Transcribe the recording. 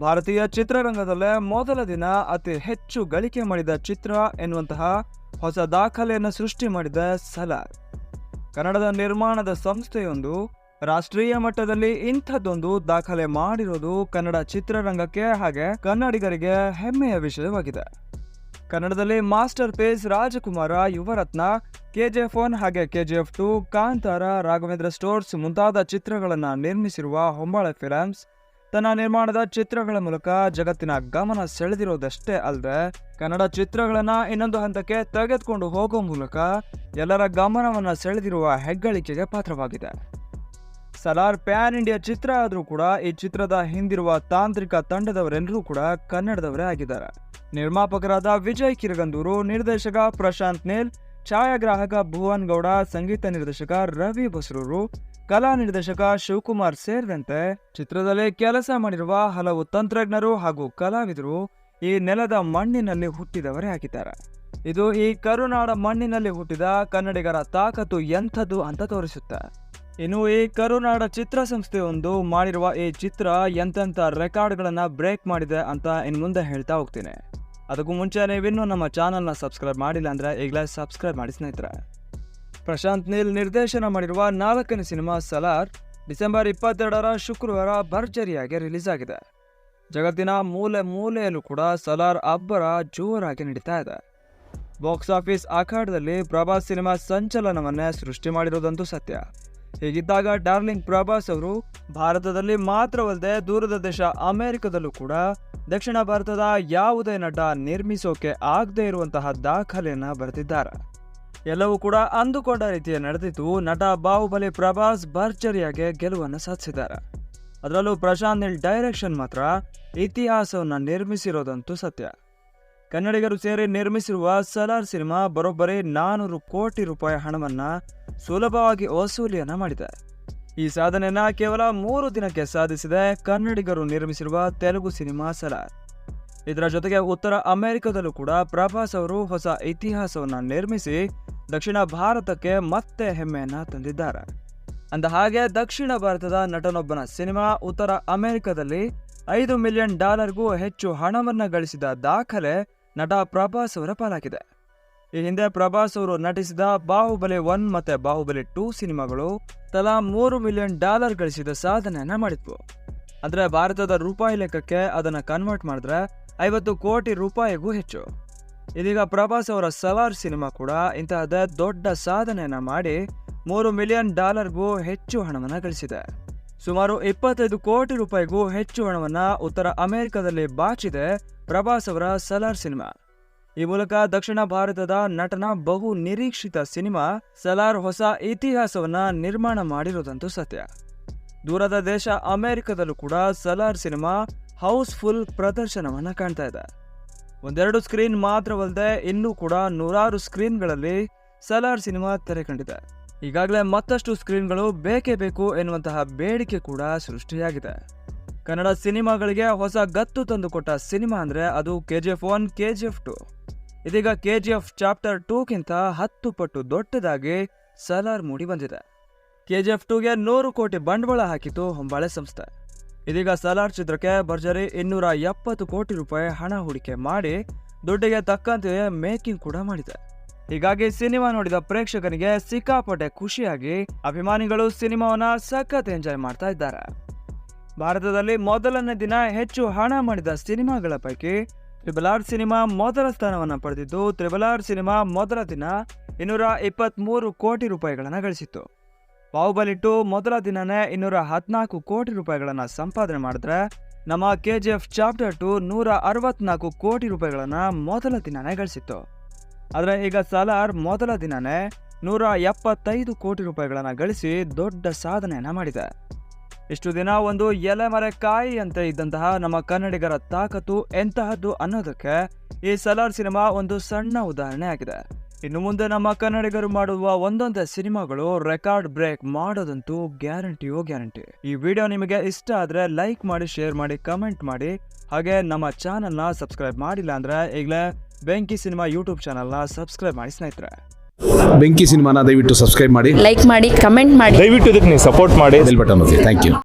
ಭಾರತೀಯ ಚಿತ್ರರಂಗದಲ್ಲೇ ಮೊದಲ ದಿನ ಅತಿ ಹೆಚ್ಚು ಗಳಿಕೆ ಮಾಡಿದ ಚಿತ್ರ ಎನ್ನುವಂತಹ ಹೊಸ ದಾಖಲೆಯನ್ನು ಸೃಷ್ಟಿ ಮಾಡಿದ ಸಲಾರ್. ಕನ್ನಡದ ನಿರ್ಮಾಣದ ಸಂಸ್ಥೆಯೊಂದು ರಾಷ್ಟ್ರೀಯ ಮಟ್ಟದಲ್ಲಿ ಇಂಥದ್ದೊಂದು ದಾಖಲೆ ಮಾಡಿರೋದು ಕನ್ನಡ ಚಿತ್ರರಂಗಕ್ಕೆ ಹಾಗೆ ಕನ್ನಡಿಗರಿಗೆ ಹೆಮ್ಮೆಯ ವಿಷಯವಾಗಿದೆ. ಕನ್ನಡದಲ್ಲಿ masterpiece Rajakumara Yuvarathna KGF one ಹಾಗೆ KGF two, Kantara, Raghavendra stores ಮುಂತಾದ ಚಿತ್ರಗಳನ್ನು ನಿರ್ಮಿಸಿರುವ ಹೊಂಬಾಳೆ ಫಿಲಮ್ಸ್ ತನ್ನ ನಿರ್ಮಾಣದ ಚಿತ್ರಗಳ ಮೂಲಕ ಜಗತ್ತಿನ ಗಮನ ಸೆಳೆದಿರೋದಷ್ಟೇ ಅಲ್ಲದೆ ಕನ್ನಡ ಚಿತ್ರಗಳನ್ನು ಇನ್ನೊಂದು ಹಂತಕ್ಕೆ ತೆಗೆದುಕೊಂಡು ಹೋಗೋ ಮೂಲಕ ಎಲ್ಲರ ಗಮನವನ್ನು ಸೆಳೆದಿರುವ ಹೆಗ್ಗಳಿಕೆಗೆ ಪಾತ್ರವಾಗಿದೆ. ಸಲಾರ್ ಪ್ಯಾನ್ ಇಂಡಿಯಾ ಚಿತ್ರ ಆದರೂ ಕೂಡ ಈ ಚಿತ್ರದ ಹಿಂದಿರುವ ತಾಂತ್ರಿಕ ತಂಡದವರೆಲ್ಲರೂ ಕೂಡ ಕನ್ನಡದವರೇ ಆಗಿದ್ದಾರೆ. ನಿರ್ಮಾಪಕರಾದ ವಿಜಯ್ ಕಿರಗಂದೂರು, ನಿರ್ದೇಶಕ ಪ್ರಶಾಂತ್ ನೇಲ್, ಛಾಯಾಗ್ರಾಹಕ ಭುವನ್ ಗೌಡ, ಸಂಗೀತ ನಿರ್ದೇಶಕ ರವಿ ಬಸ್ರೂರು ಕಲಾ ನಿರ್ದೇಶಕ ಶಿವಕುಮಾರ್ ಸೇರಿದಂತೆ ಚಿತ್ರದಲ್ಲಿ ಕೆಲಸ ಮಾಡಿರುವ ಹಲವು ತಂತ್ರಜ್ಞರು ಹಾಗೂ ಕಲಾವಿದರು ಈ ನೆಲದ ಮಣ್ಣಿನಲ್ಲಿ ಹುಟ್ಟಿದವರೇ ಆಗಿದ್ದಾರೆ. ಇದು ಈ ಕರುನಾಡ ಮಣ್ಣಿನಲ್ಲಿ ಹುಟ್ಟಿದ ಕನ್ನಡಿಗರ ತಾಕತ್ತು ಎಂಥದ್ದು ಅಂತ ತೋರಿಸುತ್ತೆ. ಇನ್ನು ಈ ಕರುನಾಡ ಚಿತ್ರಸಂಸ್ಥೆಯೊಂದು ಮಾಡಿರುವ ಈ ಚಿತ್ರ ಎಂತೆಂಥ ರೆಕಾರ್ಡ್ಗಳನ್ನು ಬ್ರೇಕ್ ಮಾಡಿದೆ ಅಂತ ಇನ್ನು ಮುಂದೆ ಹೇಳ್ತಾ ಹೋಗ್ತೀನಿ. ಅದಕ್ಕೂ ಮುಂಚೆ ನೀವಿನ್ನೂ ನಮ್ಮ ಚಾನಲ್ನ ಸಬ್ಸ್ಕ್ರೈಬ್ ಮಾಡಿಲ್ಲ ಅಂದ್ರೆ ಈಗಲೇ ಸಬ್ಸ್ಕ್ರೈಬ್ ಮಾಡಿ ಸ್ನೇಹಿತರೆ. ಪ್ರಶಾಂತ್ ನೀಲ್ ನಿರ್ದೇಶನ ಮಾಡಿರುವ ನಾಲ್ಕನೇ ಸಿನಿಮಾ ಸಲಾರ್ ಡಿಸೆಂಬರ್ ಇಪ್ಪತ್ತೆರಡರ ಶುಕ್ರವಾರ ಭರ್ಜರಿಯಾಗಿ ರಿಲೀಸ್ ಆಗಿದೆ ಜಗತ್ತಿನ ಮೂಲೆ ಮೂಲೆಯಲ್ಲೂ ಕೂಡ ಸಲಾರ್ ಅಬ್ಬರ ಜೋರಾಗಿ ನಡೀತಾ ಇದೆ. ಬಾಕ್ಸ್ ಆಫೀಸ್ ಅಖಾಡದಲ್ಲಿ ಪ್ರಭಾಸ್ ಸಿನಿಮಾ ಸಂಚಲನವನ್ನೇ ಸೃಷ್ಟಿ ಮಾಡಿರೋದಂತೂ ಸತ್ಯ. ಹೀಗಿದ್ದಾಗ ಡಾರ್ಲಿಂಗ್ ಪ್ರಭಾಸ್ ಅವರು ಭಾರತದಲ್ಲಿ ಮಾತ್ರವಲ್ಲದೆ ದೂರದ ದೇಶ ಅಮೆರಿಕದಲ್ಲೂ ಕೂಡ ದಕ್ಷಿಣ ಭಾರತದ ಯಾವುದೇ ನಟ ನಿರ್ಮಿಸೋಕೆ ಆಗದೇ ಇರುವಂತಹ ದಾಖಲೆಯನ್ನು ಬರೆದಿದ್ದಾರೆ. ಎಲ್ಲವೂ ಕೂಡ ಅಂದುಕೊಂಡ ರೀತಿಯ ನಡೆದಿದ್ದು, ನಟ ಬಾಹುಬಲಿ ಪ್ರಭಾಸ್ ಭರ್ಜರಿಯಾಗಿ ಗೆಲುವನ್ನು ಸಾಧಿಸಿದ್ದಾರೆ. ಅದರಲ್ಲೂ ಪ್ರಶಾಂತ್ ನಿಲ್ ಡೈರೆಕ್ಷನ್ ಮಾತ್ರ ಇತಿಹಾಸವನ್ನು ನಿರ್ಮಿಸಿರೋದಂತೂ ಸತ್ಯ. ಕನ್ನಡಿಗರು ಸೇರಿ ನಿರ್ಮಿಸಿರುವ ಸಲಾರ್ ಸಿನಿಮಾ ಬರೋಬ್ಬರಿ ನಾನೂರು ಕೋಟಿ ರೂಪಾಯಿ ಹಣವನ್ನು ಸುಲಭವಾಗಿ ವಸೂಲಿಯನ್ನು ಮಾಡಿದೆ. ಈ ಸಾಧನೆಯನ್ನು ಕೇವಲ ಮೂರು ದಿನಕ್ಕೆ ಸಾಧಿಸಿದೆ ಕನ್ನಡಿಗರು ನಿರ್ಮಿಸಿರುವ ತೆಲುಗು ಸಿನಿಮಾ ಸಲಾರ್. ಇದರ ಜೊತೆಗೆ ಉತ್ತರ ಅಮೆರಿಕದಲ್ಲೂ ಕೂಡ ಪ್ರಭಾಸ್ ಅವರು ಹೊಸ ಇತಿಹಾಸವನ್ನು ನಿರ್ಮಿಸಿ ದಕ್ಷಿಣ ಭಾರತಕ್ಕೆ ಮತ್ತೆ ಹೆಮ್ಮೆಯನ್ನ ತಂದಿದ್ದಾರೆ. ಅಂದ ಹಾಗೆ ದಕ್ಷಿಣ ಭಾರತದ ನಟನೊಬ್ಬನ ಸಿನಿಮಾ ಉತ್ತರ ಅಮೆರಿಕದಲ್ಲಿ ಐದು ಮಿಲಿಯನ್ ಡಾಲರ್ಗೂ ಹೆಚ್ಚು ಹಣವನ್ನು ಗಳಿಸಿದ ದಾಖಲೆ ನಟ ಪ್ರಭಾಸ್ ಅವರ ಪಾಲಾಗಿದೆ. ಈ ಹಿಂದೆ ಪ್ರಭಾಸ್ ಅವರು ನಟಿಸಿದ ಬಾಹುಬಲಿ ಒನ್ ಮತ್ತೆ ಬಾಹುಬಲಿ ಟೂ ಸಿನಿಮಾಗಳು ತಲಾ ಮೂರು ಮಿಲಿಯನ್ ಡಾಲರ್ ಗಳಿಸಿದ ಸಾಧನೆಯನ್ನು ಮಾಡಿದ್ವು. ಅಂದ್ರೆ ಭಾರತದ ರೂಪಾಯಿ ಲೆಕ್ಕಕ್ಕೆ ಅದನ್ನ ಕನ್ವರ್ಟ್ ಮಾಡಿದ್ರೆ ಐವತ್ತು ಕೋಟಿ ರೂಪಾಯಿಗೂ ಹೆಚ್ಚು. ಇದೀಗ ಪ್ರಭಾಸ್ ಅವರ ಸಲಾರ್ ಸಿನಿಮಾ ಕೂಡ ಇಂತಹದ ದೊಡ್ಡ ಸಾಧನೆಯನ್ನ ಮಾಡಿ ಮೂರು ಮಿಲಿಯನ್ ಡಾಲರ್ಗೂ ಹೆಚ್ಚು ಹಣವನ್ನ ಗಳಿಸಿದೆ. ಸುಮಾರು ಇಪ್ಪತ್ತೈದು ಕೋಟಿ ರೂಪಾಯಿಗೂ ಹೆಚ್ಚು ಹಣವನ್ನ ಉತ್ತರ ಅಮೆರಿಕದಲ್ಲಿ ಬಾಚಿದೆ ಪ್ರಭಾಸ್ ಅವರ ಸಲಾರ್ ಸಿನಿಮಾ. ಈ ಮೂಲಕ ದಕ್ಷಿಣ ಭಾರತದ ನಟನ ಬಹು ನಿರೀಕ್ಷಿತ ಸಿನಿಮಾ ಸಲಾರ್ ಹೊಸ ಇತಿಹಾಸವನ್ನ ನಿರ್ಮಾಣ ಮಾಡಿರೋದಂತೂ ಸತ್ಯ. ದೂರದ ದೇಶ ಅಮೆರಿಕದಲ್ಲೂ ಕೂಡ ಸಲಾರ್ ಸಿನಿಮಾ ಹೌಸ್ಫುಲ್ ಪ್ರದರ್ಶನವನ್ನ ಕಾಣ್ತಾ ಇದೆ. ಒಂದೆರಡು ಸ್ಕ್ರೀನ್ ಮಾತ್ರವಲ್ಲದೆ ಇನ್ನೂ ಕೂಡ ನೂರಾರು ಸ್ಕ್ರೀನ್ಗಳಲ್ಲಿ ಸಲಾರ್ ಸಿನಿಮಾ ತೆರೆ ಕಂಡಿದೆ ಈಗಾಗಲೇ ಮತ್ತಷ್ಟು ಸ್ಕ್ರೀನ್ಗಳು ಬೇಕೇ ಬೇಕು ಎನ್ನುವಂತಹ ಬೇಡಿಕೆ ಕೂಡ ಸೃಷ್ಟಿಯಾಗಿದೆ. ಕನ್ನಡ ಸಿನಿಮಾಗಳಿಗೆ ಹೊಸ ಗತ್ತು ತಂದುಕೊಟ್ಟ ಸಿನಿಮಾ ಅಂದರೆ ಅದು K G F one K G F two. ಇದೀಗ ಕೆ ಜಿ ಎಫ್ ಚಾಪ್ಟರ್ ಟೂಗಿಂತ ಹತ್ತು ಪಟ್ಟು ದೊಡ್ಡದಾಗಿ ಸಲಾರ್ ಮೂಡಿ ಬಂದಿದೆ. ಕೆ ಜಿ ಎಫ್ ಟೂಗೆ ನೂರು ಕೋಟಿ ಬಂಡವಾಳ ಹಾಕಿತು ಹೊಂಬಾಳೆ ಸಂಸ್ಥೆ. ಇದೀಗ ಸಲಾರ್ ಚಿತ್ರಕ್ಕೆ ಭರ್ಜರಿ ಇನ್ನೂರ ಎಪ್ಪತ್ತು ಕೋಟಿ ರೂಪಾಯಿ ಹಣ ಹೂಡಿಕೆ ಮಾಡಿ ದುಡ್ಡಿಗೆ ತಕ್ಕಂತೆ ಮೇಕಿಂಗ್ ಕೂಡ ಮಾಡಿದೆ. ಹೀಗಾಗಿ ಸಿನಿಮಾ ನೋಡಿದ ಪ್ರೇಕ್ಷಕನಿಗೆ ಸಿಕ್ಕಾಪಟ್ಟೆ ಖುಷಿಯಾಗಿ ಅಭಿಮಾನಿಗಳು ಸಿನಿಮಾವನ್ನ ಸಖತ್ ಎಂಜಾಯ್ ಮಾಡ್ತಾ ಇದ್ದಾರೆ. ಭಾರತದಲ್ಲಿ ಮೊದಲನೇ ದಿನ ಹೆಚ್ಚು ಹಣ ಮಾಡಿದ ಸಿನಿಮಾಗಳ ಪೈಕಿ ತ್ರಿಬಲ್ ಆರ್ ಸಿನಿಮಾ ಮೊದಲ ಸ್ಥಾನವನ್ನು ಪಡೆದಿದ್ದು ತ್ರಿಬಲ್ ಆರ್ ಸಿನಿಮಾ ಮೊದಲ ದಿನ ಇನ್ನೂರ ಇಪ್ಪತ್ತ್ಮೂರು ಕೋಟಿ ರೂಪಾಯಿಗಳನ್ನು ಗಳಿಸಿತ್ತು. ಬಾಹುಬಲಿ ಟು ಮೊದಲ ದಿನನೇ ಇನ್ನೂರ ಹದಿನಾಲ್ಕು ಕೋಟಿ ರೂಪಾಯಿಗಳನ್ನು ಸಂಪಾದನೆ ಮಾಡಿದ್ರೆ ನಮ್ಮ K G F chapter two ನೂರ ಅರವತ್ನಾಲ್ಕು ಕೋಟಿ ರೂಪಾಯಿಗಳನ್ನು ಮೊದಲ ದಿನನೇ ಗಳಿಸಿತ್ತು. ಆದರೆ ಈಗ ಸಲಾರ್ ಮೊದಲ ದಿನನೇ ನೂರ ಎಪ್ಪತ್ತೈದು ಕೋಟಿ ರೂಪಾಯಿಗಳನ್ನು ಗಳಿಸಿ ದೊಡ್ಡ ಸಾಧನೆಯನ್ನು ಮಾಡಿದೆ. ಇಷ್ಟು ದಿನ ಒಂದು ಎಲೆಮರೆ ಕಾಯಿ ಅಂತ ಇದ್ದಂತಹ ನಮ್ಮ ಕನ್ನಡಿಗರ ತಾಕತ್ತು ಎಂತಹದ್ದು ಅನ್ನೋದಕ್ಕೆ ಈ ಸಲಾರ್ ಸಿನಿಮಾ ಒಂದು ಸಣ್ಣ ಉದಾಹರಣೆ ಆಗಿದೆ ಇನ್ನು ಮುಂದೆ ನಮ್ಮ ಕನ್ನಡಿಗರು ಮಾಡುವ ಒಂದೊಂದೇ ಸಿನಿಮಾಗಳು ರೆಕಾರ್ಡ್ ಬ್ರೇಕ್ ಮಾಡೋದಂತೂ ಗ್ಯಾರಂಟಿಯೋ ಗ್ಯಾರಂಟಿ. ಈ ವಿಡಿಯೋ ನಿಮಗೆ ಇಷ್ಟ ಆದ್ರೆ ಲೈಕ್ ಮಾಡಿ ಶೇರ್ ಮಾಡಿ ಕಮೆಂಟ್ ಮಾಡಿ. ಹಾಗೆ ನಮ್ಮ ಚಾನಲ್ನ ಸಬ್ಸ್ಕ್ರೈಬ್ ಮಾಡಿಲ್ಲ ಅಂದ್ರೆ ಈಗಲೇ ಬೆಂಕಿ ಸಿನಿಮಾ ಯೂಟ್ಯೂಬ್ ಚಾನಲ್ನ ಸಬ್ಸ್ಕ್ರೈಬ್ ಮಾಡಿ ಸ್ನೇಹಿತರೆ. ಬೆಂಕಿ ಸಿನಿಮಾನ ದಯವಿಟ್ಟು ಸಬ್ಸ್ಕ್ರೈಬ್ ಮಾಡಿ. ಲೈಕ್ ಮಾಡಿ ಕಮೆಂಟ್ ಮಾಡಿ. ದಯವಿಟ್ಟು ಇದಕ್ಕೆ ನೀವು ಸಪೋರ್ಟ್ ಮಾಡಿ. ಬೆಲ್ ಬಟನ್ ಒತ್ತಿ. Thank you.